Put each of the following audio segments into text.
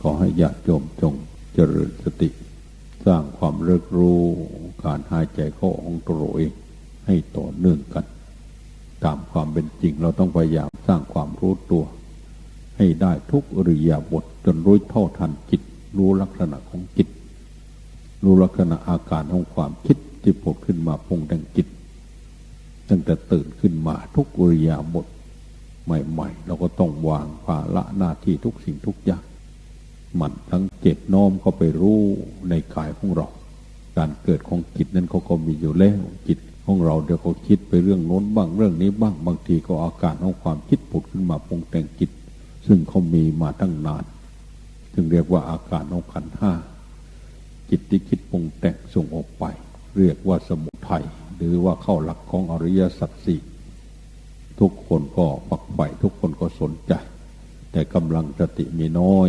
ขอให้ญาติโยมจงเจริญสติ สร้างความเริกรู้การหายใจเข้าของตัวเองให้ต่อเนื่องกัน ตามความเป็นจริงเราต้องพยายามสร้างความรู้ตัว ให้ได้ทุกอริยาบทจนรู้เท่าทันจิต รู้ลักษณะของจิต รู้ลักษณะอาการของความคิดที่ผุดขึ้นมาปรุงแต่งจิตตั้งแต่ตื่นขึ้นมาทุกอริยาบทใหม่ ๆ เราก็ต้องวางภาระหน้าที่ทุกสิ่งทุกอย่าง มันทั้งเจตน้อมเข้าไปรู้ในกายของเรา การเกิดของจิตนั้นเขาก็มีอยู่แล้วจิตของเราเดี๋ยวเขาคิดไปเรื่องโน้นบ้างเรื่องนี้บ้างบางทีก็อาการของความคิดผุดขึ้นมาปรุงแต่งจิต ซึ่งเขามีมาตั้งนานจึงเรียกว่าอาการของขันห้าจิตที่คิดปรุงแต่งส่งออกไป เรียกว่าสมุทัยหรือว่าเข้าหลักของอริยสัจสี่ทุกคนก็ปักใฝ่ทุกคนก็สนใจ แต่กำลังสติมีน้อย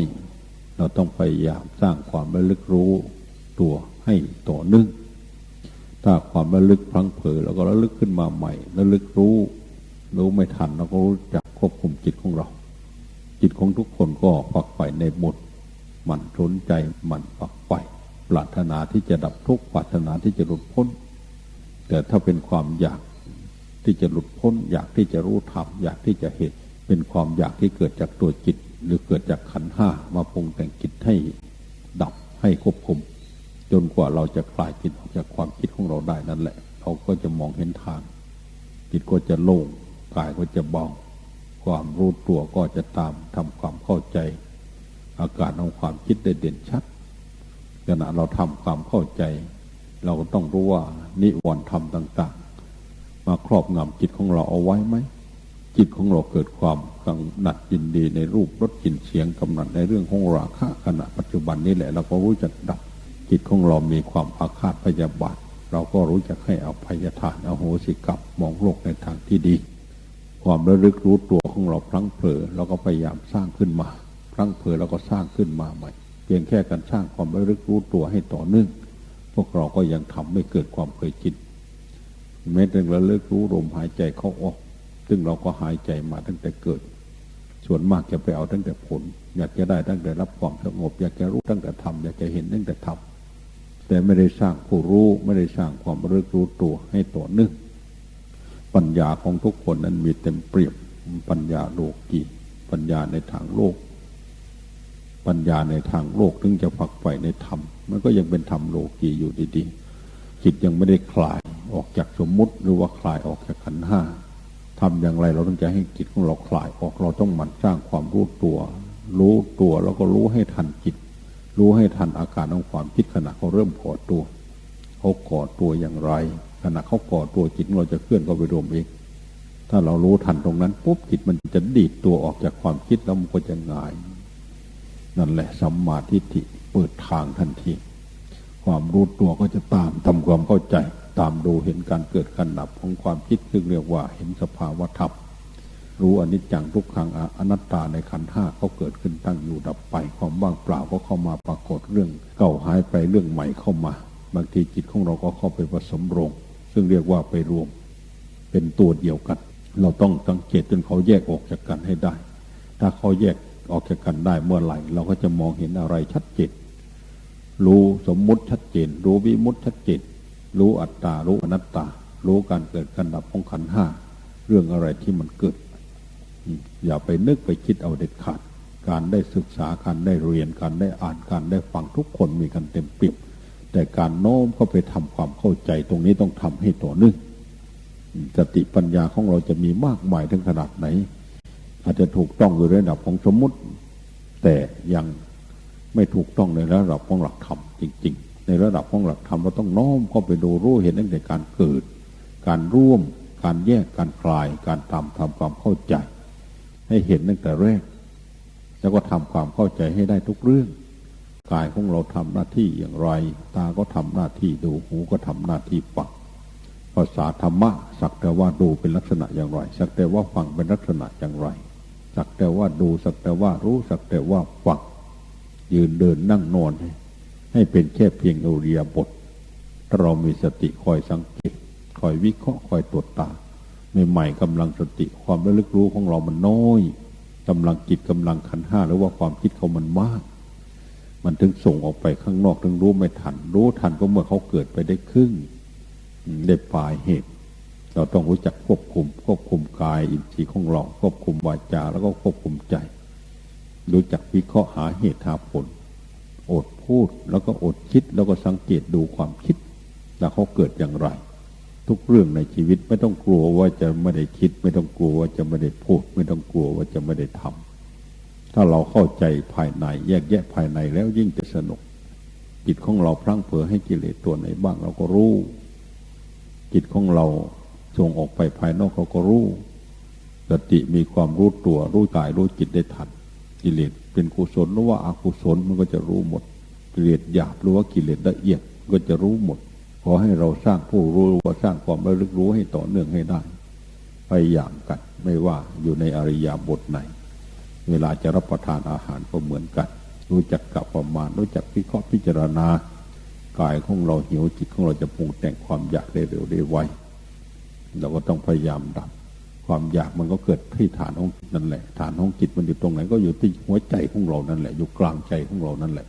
เราต้องพยายามสร้างความระลึกรู้ตัวให้ต่อเนื่องถ้าความระลึกพลังเผลอเราก็ระลึกขึ้นมาใหม่ระลึกรู้ รู้ไม่ทันเราก็รู้จักควบคุมจิตของเรา จิตของทุกคนก็ปักใฝ่ในบทมันสนใจมันปักใฝ่ปรารถนาที่จะดับทุกข์ปรารถนาที่จะหลุดพ้น แต่ถ้าเป็นความอยากที่จะหลุดพ้น อยากที่จะรู้ธรรมอยากที่จะเห็นเป็นความอยากที่เกิดจากตัวจิต หรือเกิดจากขันห้ามาปรุงแต่งจิตให้ดับให้ควบคุม จนกว่าเราจะคลายจิตออกจากความคิดของเราได้นั่นแหละ เราก็จะมองเห็นทาง จิตก็จะโล่งกายก็จะเบาความรู้ตัวก็จะตามทำความเข้าใจ อาการของความคิดได้เด่นชัดขณะเราทำความเข้าใจ เราก็ต้องรู้ว่านิวรณ์ธรรมต่าง ๆ มาครอบงำจิตของเราเอาไว้ไหม จิตของเราเกิดความกำหนัดยินดีในรูปรสกลิ่นเสียงกำหนัดในเรื่องของราคะขณะปัจจุบันนี้แหละเราก็รู้จักดับจิตของเรามีความอาฆาตพยาบาทเราก็รู้จักให้อภัยทานอโหสิกรรมมองโลกในทางที่ดี ความระลึกรู้ตัวของเราพลั้งเผลอเราก็พยายามสร้างขึ้นมาพลั้งเผลอเราก็สร้างขึ้นมาใหม่ เพียงแค่การสร้างความระลึกรู้ตัวให้ต่อเนื่องพวกเราก็ยังทำไม่เกิดความเคยชินแม้แต่ระลึกรู้ลมหายใจเข้าออก ซึ่งเราก็หายใจมาตั้งแต่เกิด ส่วนมากจะไปเอาตั้งแต่ผล อยากจะได้ตั้งแต่รับความสงบ อยากจะรู้ตั้งแต่ทำอยากจะเห็นตั้งแต่ทำแต่ไม่ได้สร้างผู้รู้ไม่ได้สร้างความระลึกรู้ตัวให้ต่อเนื่องปัญญาของทุกคนนั้นมีเต็มเปรียบปัญญาโลกีปัญญาในทางโลก ปัญญาในทางโลกถึงจะฝักใฝ่ในธรรม มันก็ยังเป็นธรรมโลกีอยู่ดีๆจิตยังไม่ได้คลายออกจากสมมุติหรือว่าคลายออกจากขันห้า ทำอย่างไร เราต้องจะให้จิตของเราคลายออกเราต้องหมั่นสร้างความรู้ตัว รู้ตัวแล้วก็รู้ให้ทันจิต รู้ให้ทันอาการของความคิดขณะเขาเริ่มก่อตัวเขาก่อตัวอย่างไร ขณะเขาก่อตัวจิตเราจะเคลื่อนก็ไปรวมเองถ้าเรารู้ทันตรงนั้นปุ๊บจิตมันจะดีดตัวออกจากความคิดแล้วมันก็จะง่าย นั่นแหละสัมมาทิฏฐิเปิดทางทันที ความรู้ตัวก็จะตามทำความเข้าใจ ตามดูเห็นการเกิดการดับของความคิดซึ่งเรียกว่าเห็นสภาวะธรรมรู้อนิจจังทุกขังอนัตตาในขันห้าเขาเกิดขึ้นตั้งอยู่ดับไป ความว่างเปล่าก็เข้ามาปรากฏเรื่อง เก่าหายไปเรื่องใหม่เข้ามา บางทีจิตของเราก็เข้าไปผสมรงซึ่งเรียกว่าไปรวม เป็นตัวเดียวกัน เราต้องสังเกตจนเขาแยกออกจากกันให้ได้ ถ้าเขาแยกออกจากกันได้เมื่อไหร่ เราก็จะมองเห็นอะไรชัดเจนรู้สมมุติชัดเจน รู้วิมุตชัดเจน รู้อัตตา รู้อนัตตา รู้การเกิดการดับของขันห้า เรื่องอะไรที่มันเกิด อย่าไปนึกไปคิดเอาเด็ดขาด การได้ศึกษา การได้เรียน การได้อ่าน การได้ฟังทุกคนมีกันเต็มเปี่ยม แต่การโน้มเข้าไปทำความเข้าใจตรงนี้ต้องทำให้ต่อเนื่องสติปัญญาของเราจะมีมากมายถึงขนาดไหน อาจจะถูกต้องอยู่ในระดับของสมมุติ แต่ยังไม่ถูกต้องในระดับของหลักธรรมจริง ๆ ในระดับของหลักธรรมเราต้องน้อมเข้าไปดูรู้เห็นตั้งแต่การเกิด การร่วม การแยกการคลาย การทำทำความเข้าใจ ให้เห็นตั้งแต่แรก แล้วก็ทำความเข้าใจให้ได้ทุกเรื่องกายของเราทำหน้าที่อย่างไร ตาก็ทำหน้าที่ดูหูก็ทำหน้าที่ฟังภาษาธรรมะสักแต่ว่าดูเป็นลักษณะอย่างไร สักแต่ว่าฟังเป็นลักษณะอย่างไร สักแต่ว่าดูสักแต่ว่ารู้สักแต่ว่าฟังยืนเดินนั่งนอน ให้เป็นแค่เพียงอุริยบทถ้าเรามีสติคอยสังเกตคอยวิเคราะห์คอยตรวจตาใหม่ๆกำลังสติความระลึกรู้ของเรามันน้อยกำลังจิตกำลังขันห้าหรือว่าความคิดเขามันมาก มันถึงส่งออกไปข้างนอกถึงรู้ไม่ทัน รู้ทันก็เมื่อเขาเกิดไปได้ครึ่งได้ปลายเหตุ เราต้องรู้จักควบคุม ควบคุมกายอินทรีย์ของเราควบคุมวาจาแล้วก็ควบคุมใจ รู้จักวิเคราะห์หาเหตุหาผล อดพูดแล้วก็อดคิดแล้วก็สังเกตดูความคิด แล้วเขาเกิดอย่างไร ทุกเรื่องในชีวิตไม่ต้องกลัวว่าจะไม่ได้คิด ไม่ต้องกลัวว่าจะไม่ได้พูด ไม่ต้องกลัวว่าจะไม่ได้ทำถ้าเราเข้าใจภายในแยกแยะภายในแล้วยิ่งจะสนุก จิตของเราพลั้งเผลอให้กิเลสตัวไหนบ้างเราก็รู้ จิตของเราส่งออกไปภายนอกเราก็รู้สติมีความรู้ตัวรู้กายรู้จิตได้ทันกิเลส เป็นกุศลหรือว่าอากุศลมันก็จะรู้หมด กิเลสหยาบหรือว่ากิเลสละเอียดก็จะรู้หมด ขอให้เราสร้างผู้รู้ว่าสร้างความระลึกรู้ให้ต่อเนื่องให้ได้พยายามกันไม่ว่าอยู่ในอริยบทไหน เวลาจะรับประทานอาหารก็เหมือนกัน รู้จักกับประมาณรู้จักพิเคราะห์พิจารณากายของเราหิวจิตของเราจะปรุงแต่งความอยากได้เร็วได้ไวเราก็ต้องพยายามดับ ความอยากมันก็เกิดที่ฐานของนั่นแหละ ฐานของจิตมันอยู่ตรงไหน ก็อยู่ที่หัวใจของเรานั่นแหละ อยู่กลางใจของเรานั่นแหละ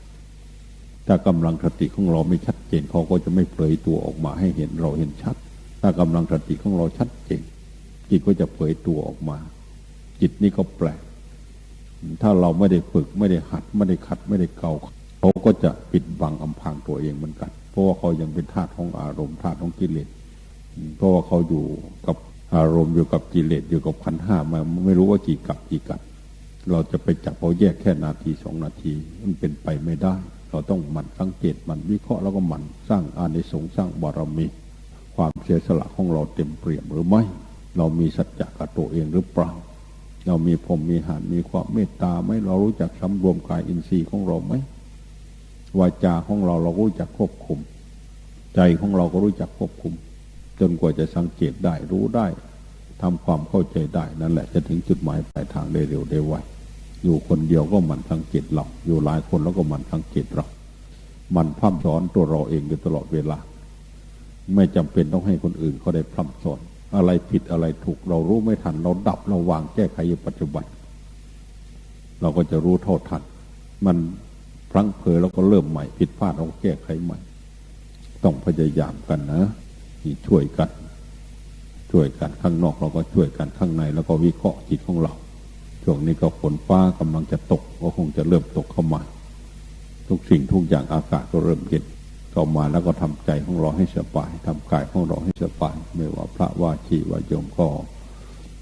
ถ้ากำลังสติของเราไม่ชัดเจนเขาก็จะไม่เผยตัวออกมาให้เห็นเราเห็นชัด ถ้ากำลังสติของเราชัดเจน จิตก็จะเผยตัวออกมา จิตนี่ก็แปลก ถ้าเราไม่ได้ฝึกไม่ได้หัดไม่ได้ขัดไม่ได้เกาเขาก็จะปิดบังอำพรางตัวเองเหมือนกัน เพราะว่าเขายังเป็นธาตุของอารมณ์ธาตุของกิเลสเพราะว่าเขาอยู่กับ อารมณ์อยู่กับกิเลสอยู่กับขันธ์ห้ามาไม่รู้ว่ากี่กับกี่กับ เราจะไปจับเขาแยกแค่นาทีสองนาทีมันเป็นไปไม่ได้ เราต้องหมั่นสังเกตหมั่นวิเคราะห์แล้วก็หมั่นสร้างอานิสงส์สร้างบารมี ความเสียสละของเราเต็มเปี่ยมหรือไม่ เรามีสัจจะกับตัวเองหรือเปล่า เรามีพรหมมีหารมีความเมตตาไหมเรารู้จักสำรวมกายอินทรีย์ของเราไหมวาจาของเราเรารู้จักควบคุม ใจของเราก็รู้จักควบคุม จนกว่าจะสังเกตได้รู้ได้ทำความเข้าใจได้นั่นแหละจะถึงจุดหมายปลายทางได้เร็วได้ไวอยู่คนเดียวก็มันสังเกตเราอยู่หลายคนแล้วก็มันสังเกตเรามันพร่ำสอนตัวเราเองอยู่ตลอดเวลา ไม่จำเป็นต้องให้คนอื่นเขาได้พร่ำสอน อะไรผิดอะไรถูกเรารู้ไม่ทัน เราดับเราวางแก้ไขอยู่ปัจจุบัน เราก็จะรู้เท่าทัน มันพลั้งเผลอแล้วก็เริ่มใหม่ ผิดพลาดเราก็แก้ไขใหม่ ต้องพยายามกันนะ ที่ช่วยกัน ช่วยกันข้างนอกเราก็ช่วยกันข้างใน แล้วก็วิเคราะห์จิตของเรา ช่วงนี้ก็ฝนฟ้ากำลังจะตกก็คงจะเริ่มตกเข้ามา ทุกสิ่งทุกอย่างอากาศก็เริ่มเย็นเข้ามาแล้วก็ทำใจของเราให้สบายทำกายของเราให้สบาย ไม่ว่าพระว่าชีว่าโยมก็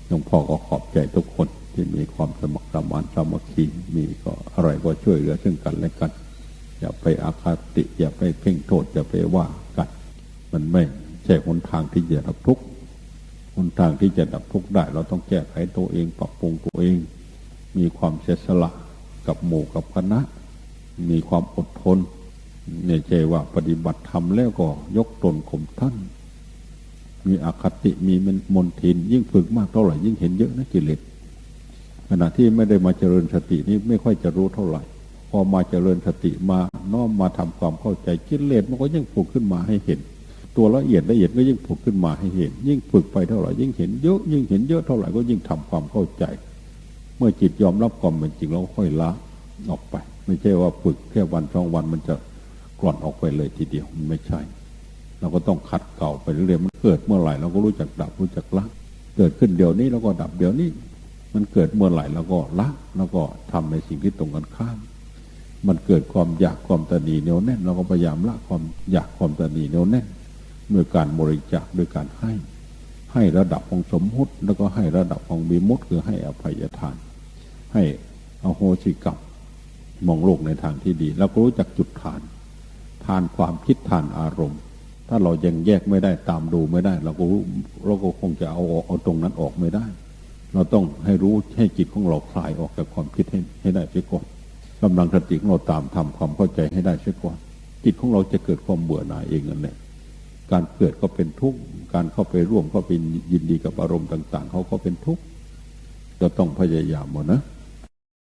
หลวงพ่อก็ขอบใจทุกคนที่มีความสมัครสมานสามัคคีมีก็อะไรก็ช่วยเหลือซึ่งกันและกัน อย่าไปอาคติ อย่าไปเพ่งโทษ อย่าไปว่ากัน มันไม่ ช่หนทางที่จะดับทุกข์หนทางที่จะดับทุกข์ได้ เราต้องแก้ไขตัวเอง ปรับปรุงตัวเอง มีความเสียสละกับหมู่กับคณะ มีความอดทนในใจว่าปฏิบัติธรรมแล้วก็ยกตนข่มท่าน มีอคติมีมนทิน ยิ่งฝึกมากเท่าไหร่ยิ่งเห็นเยอะนะกิเลสขณะที่ไม่ได้มาเจริญสตินี้ไม่ค่อยจะรู้เท่าไหร่ พอมาเจริญสติมาน้อมมาทำความเข้าใจกิเลสมันก็ยิ่งผุดขึ้นมาให้เห็น ตัวละเอียดละเอียดก็ยิ่งผุดขึ้นมาให้เห็น ยิ่งฝึกไปเท่าไหร่ยิ่งเห็นเยอะยิ่งเห็นเยอะเท่าไหร่ก็ยิ่งทำความเข้าใจ เมื่อจิตยอมรับความเป็นจริงแล้วค่อยละออกไป ไม่ใช่ว่าฝึกแค่วันสองวันมันจะกร่อนออกไปเลยทีเดียวมันไม่ใช่ เราก็ต้องขัดเก่าไปเรื่อยมันเกิดเมื่อไหร่เราก็รู้จักดับรู้จักละเกิดขึ้นเดี๋ยวนี้แล้วก็ดับเดี๋ยวนี้ มันเกิดเมื่อไหร่เราก็ละแล้วก็ทำในสิ่งที่ตรงกันข้ามมันเกิดความอยากความตนีเหนียวแน่นเราก็พยายามละความอยากความตนีเหนียวแน่น เมื่อการบริจาคด้วยการให้ ให้ระดับของสมมุติแล้วก็ให้ระดับของบีมุตคือให้อภัยทาน ให้อโหสิกรรมมองโลกในทางที่ดี แล้วก็รู้จักจุดฐาน ทานความคิดทานอารมณ์ ถ้าเรายังแยกไม่ได้ตามดูไม่ได้ เราก็รู้เราก็คงจะเอาเอาตรงนั้นออกไม่ได้ เราต้องให้รู้ให้จิตของเราคลายออกจากความคิดให้ให้ได้เสียก่อนกำลังสติของเราตามทำความเข้าใจให้ได้เสียก่อนจิตของเราจะเกิดความเบื่อหน่ายเองนั่นแหละ การเกิดก็เป็นทุกข์ การเข้าไปร่วมเข้าไปยินดีกับอารมณ์ต่าง ๆ เขาก็เป็นทุกข์ เราต้องพยายามหมดนะ